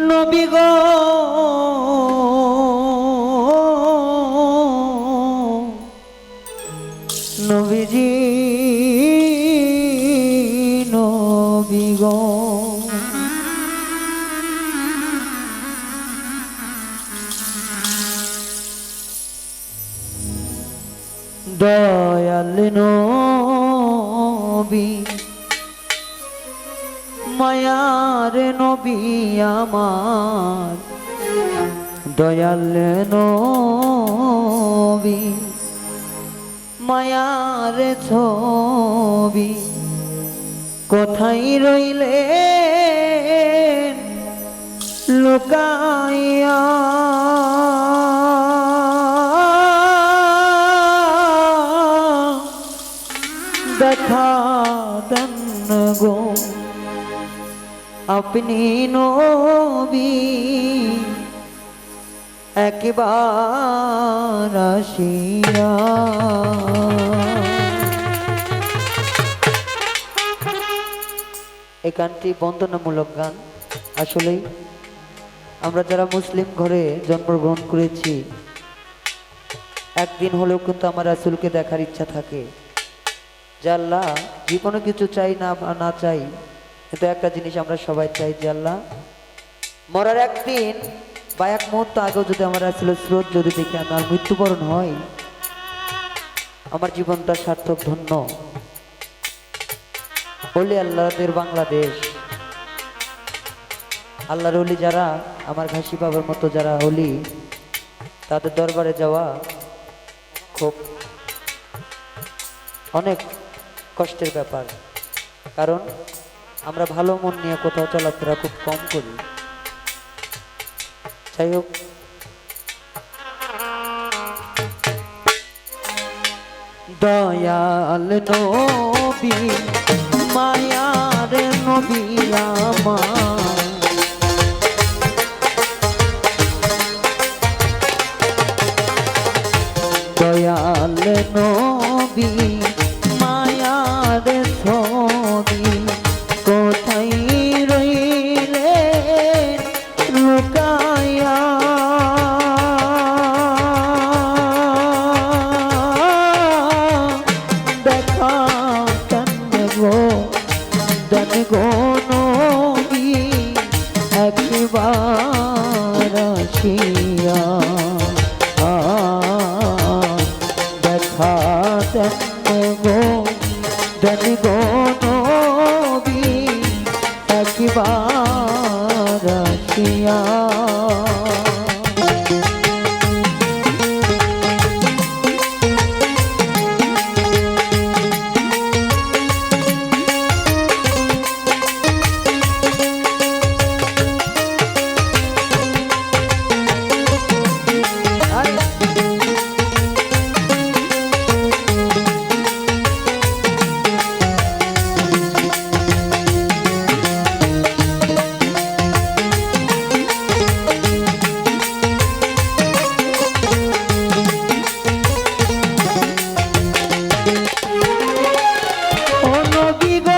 নবী মায়ার নবী আমার। দয়াল নবী মায়ার ছবি। কোথায় রইলে লুকাইয়া। দেখা দেন গো। আপনি নবী। একবার আসিয়া। এই গানটি বন্দনামূলক গান। আসলেই আমরা যারা মুসলিম ঘরে জন্মগ্রহণ করেছি, একদিন হলেও কিন্তু আমার রাসুলকে দেখার ইচ্ছা থাকে। আল্লাহ যে কোনো কিছু চাই না না চাই কিন্তু একটা জিনিস আমরা সবাই চাই যে আল্লাহ, মরার একদিন বা এক মুহূর্ত আগেও যদি আমার আসল স্রোত যদি দেখে আমার মৃত্যুবরণ হয় আমার জীবনটা সার্থক ধন্য। বলি আল্লাহদের বাংলাদেশ। আল্লাহর অলি যারা, আমার ঘাসি বাবার মতো যারা হলি তাদের দরবারে যাওয়া খুব অনেক কষ্টের ব্যাপার। কারণ আমরা ভালো মন নিয়ে কোথাও চলাফেরা খুব কম করি। যাই হোক। দয়াল নবী, মায়ার নবী আমার একবার vive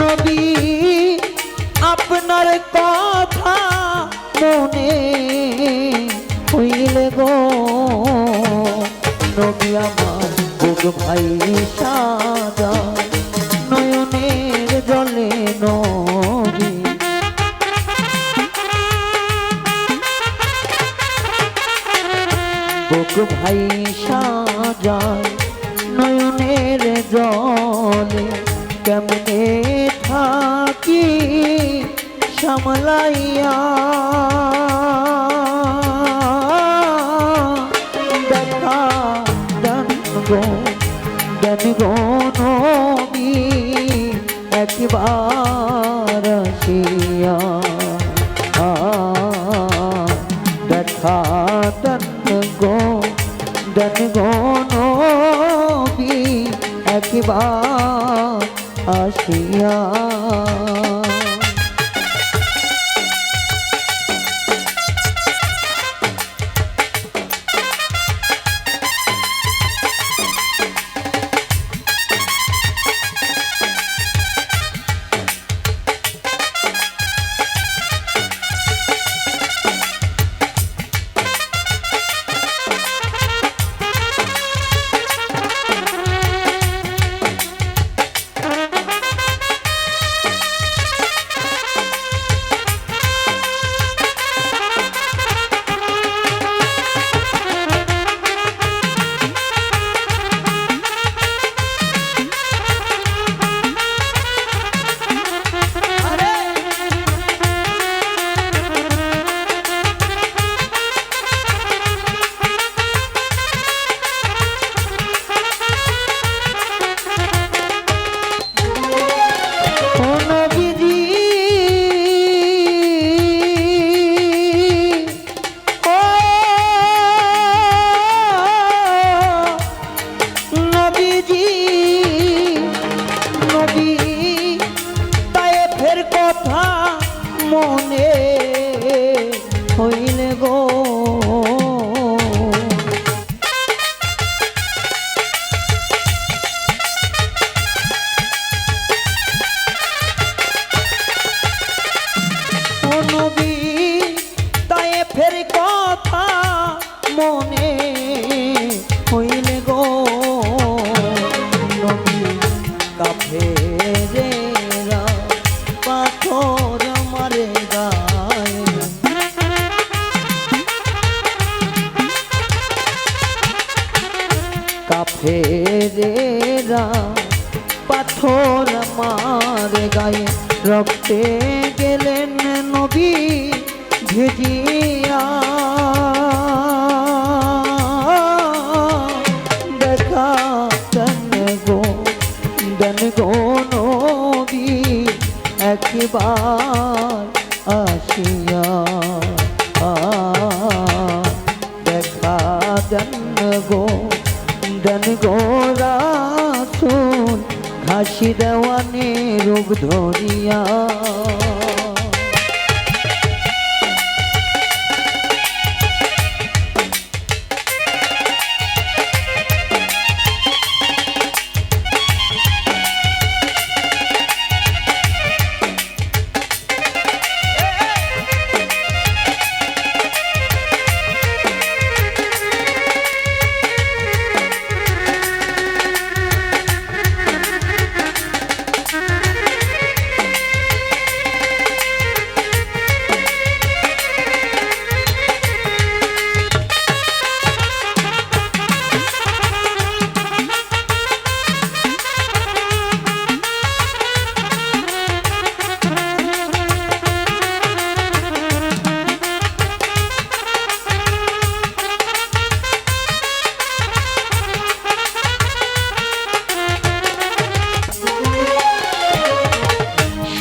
নবী, আপনার কথা মনে হইলে গো। নবী আমার বুক ভাই সাদা নয়নের জলে নবী। বুক ভাই সাজায় নয়নের জলে কেমনে থাকি সামলাইয়া। দেখা দেন গো দেন গো নবী, একবার আসিয়া। দেখা দেন গো দেন গো একবার আসিয়া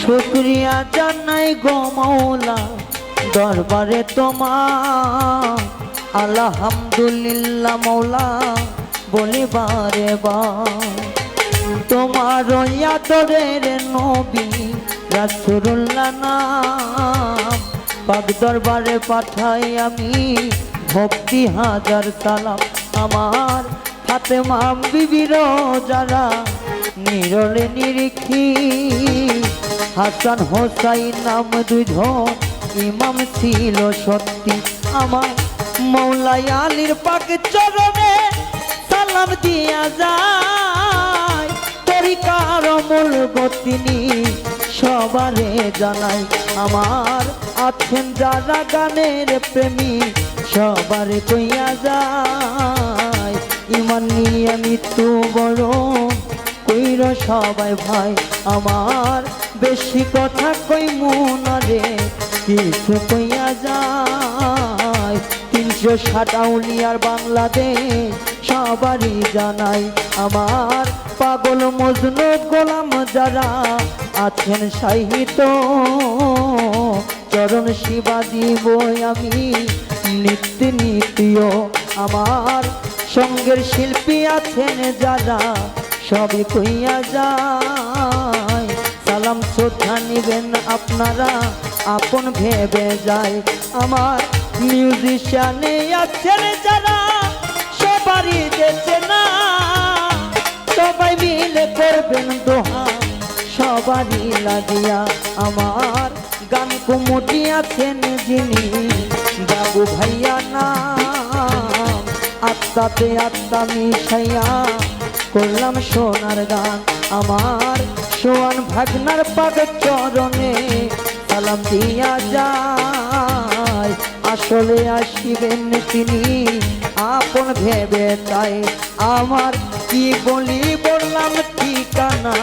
শুক্রিয়া জানাই গো মৌলা, দরবারে তোমার। আলহামদুলিল্লাহ মৌলা, বলিবারে বা। তোমার আদরের নবী রাসূলুল্লাহ নাম। পাক দরবারে পাঠাই আমি ভক্তি হাজার সালাম। আমার হাতে মাম বিবির যারা নিরলে নিরিখি। হাসান হোসাইন নাম দুজন ইমাম ছিল সত্যি। আমার মৌলাই আলীর পাক চরণে সালাম দিয়া যায়। তরিকার মূল গতিনি সবারে জানাই। আমার আছেন যারা গানের প্রেমী, সবারে কইয়া যায়। ইমান নিয়ে মৃত্যু বড় কইর সবাই ভাই, আমার বেশি কথা কই মনারে কিছু কইয়া যায়, তিনশো ষাট আউলিয়ার বাংলাদেশ সবারই জানাই, আমার পাগল মজনু গোলাম যারা আছেন সাহিত্য, চরণ শিবা দিব আমি নিত্য নিত্য, আমার সঙ্গের শিল্পী আছেন যারা সবই কইয়া যায়। সালাম শ্রদ্ধা নিবেন আপনারা, আপন ভেবে যায় আমার মিউজিশিয়ানে আছেন যারা সবারই দেশে না। সবাই মিলে করবেন দোহা, সবারই লাগিয়া। আমার গান কুমুটি আছেন যিনি, বাবু ভাইয়া না আত্মাতে আত্মা মিশাইয়া করলাম সোনার গান আমার সোয়ান ভাগনার পাদ চরণে সালাম দিয়া যায়। আসলে আসিবেন তিনি, আপন ভেবে তাই। আমার কি বলি বললাম ঠিকানা,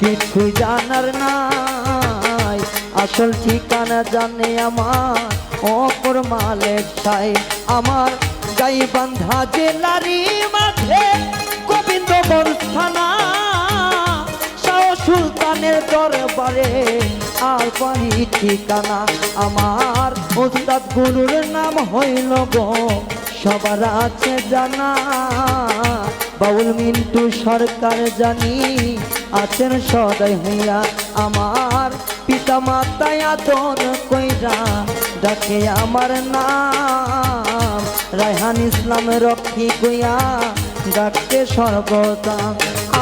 কিছু জানার নাই। আসল ঠিকানা জানে আমার অপর মালের ছাই। আমার গাই বান্ধা জেলারি মাঝে গোবিন্দ থানা, শাহ সুলতানের দরবারে আর পারি ঠিকানা। আমার ওস্তাদ গুরুর নাম হইল গো, সবার আছে জানা। বাউল মিন্টু সরকার জানি, আছেন সদয় হইয়া। আমার পিতা মাতায় আদর কইরা ডাকে আমার নাম। রায়হান ইসলাম রক্ষী কইয়া ডাকতে সর্বদা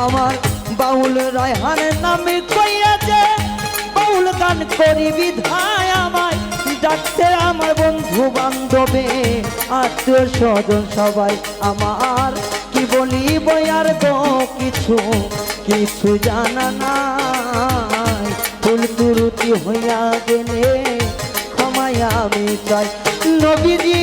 আমার বাউল রায়হানের নামে কইয়া যে বাউল গান করি বিধায় আমায়। ডাকতে আমার বন্ধু বান্ধবে আত্মীয় স্বজন সবাই, আমার কি বলি বয়ার গো কিছু কিছু জানা নাই। ফুল তুরুতি হইয়া গেলে ক্ষমায় আমি চাই। নবীজি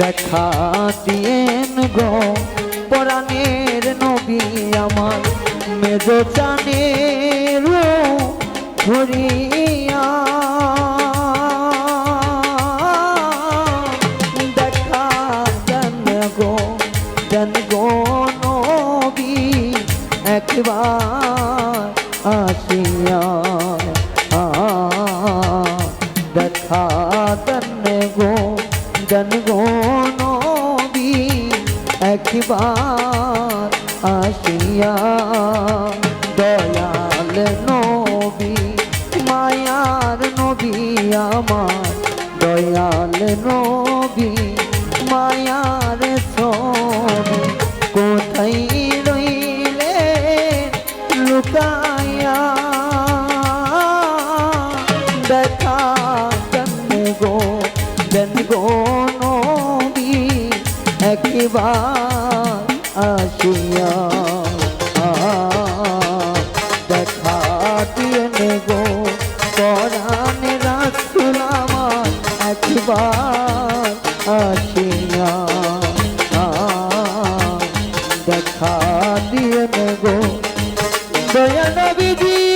দেখা দিয়েন গো, পরাণের নবী আমার মেজ চানের ধরিয়া দেখা দেন গো দেন গো নবী, একবার আসিয়া। দেখা দেন গো দেন গো একবার আসিয়া Venha na medida